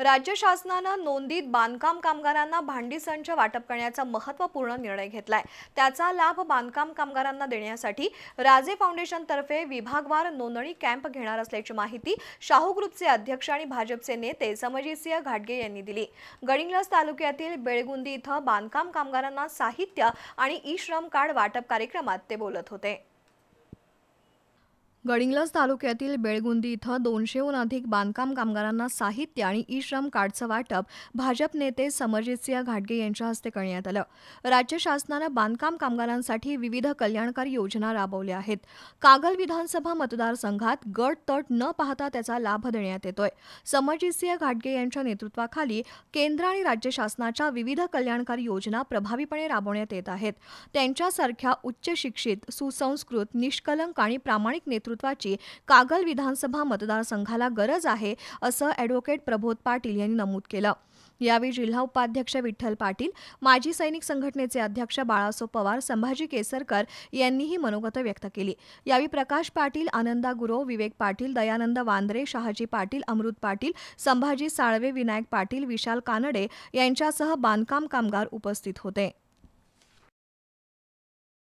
राज्य शासनानं नोंदीत बांधकाम कामगारांना भांडी संच वाटप करण्याचा महत्त्वपूर्ण निर्णय घेतलाय. त्याचा लाभ बांधकाम कामगारांना देण्यासाठी राजे फाउंडेशनतर्फे विभागवार नोंदणी कॅम्प घेणार असल्याची माहिती शाहू ग्रुपचे अध्यक्ष आणि भाजपचे नेते समजितसिंह घाटगे यांनी दिली. गडिंग्लस तालुक्यातील बेळगुंदी इथं बांधकाम कामगारांना साहित्य आणि ई श्रम कार्ड वाटप कार्यक्रमात ते बोलत होते. गडिंग्लज तालुक्यातील बेळगुंदी इथं दोनशेहून अधिक बांधकाम कामगारांना साहित्य आणि ई श्रम कार्डचं वाटप भाजप नेते समरजितसिंह घाटगे यांच्या हस्ते करण्यात आलं. राज्य शासनानं बांधकाम कामगारांसाठी विविध कल्याणकारी योजना राबवल्या आहेत. कागल विधानसभा मतदारसंघात गट तट न पाहता त्याचा लाभ देण्यात येतोय. समरजितसिंह घाटगे यांच्या नेतृत्वाखाली केंद्र आणि राज्य शासनाच्या विविध कल्याणकारी योजना प्रभावीपणे राबवण्यात येत आहेत. त्यांच्यासारख्या उच्च शिक्षित सुसंस्कृत निष्कलंक आणि प्रामाणिक नेतृत्व नेतृत्वाची कागल विधानसभा मतदारसंघाला गरज आहे असं ॲडव्होकेट प्रबोध पाटील यांनी नमूद केलं. यावेळी जिल्हा उपाध्यक्ष विठ्ठल पाटील माजी सैनिक संघटनेचे अध्यक्ष बाळासो पवार संभाजी केसरकर यांनीही मनोगत व्यक्त केली. यावेळी प्रकाश पाटील आनंदा गुरो विवेक पाटील दयानंद वांद्रे शहाजी पाटील अमृत पाटील संभाजी साळवे विनायक पाटील विशाल कानडे यांच्यासह बांधकाम कामगार उपस्थित होते.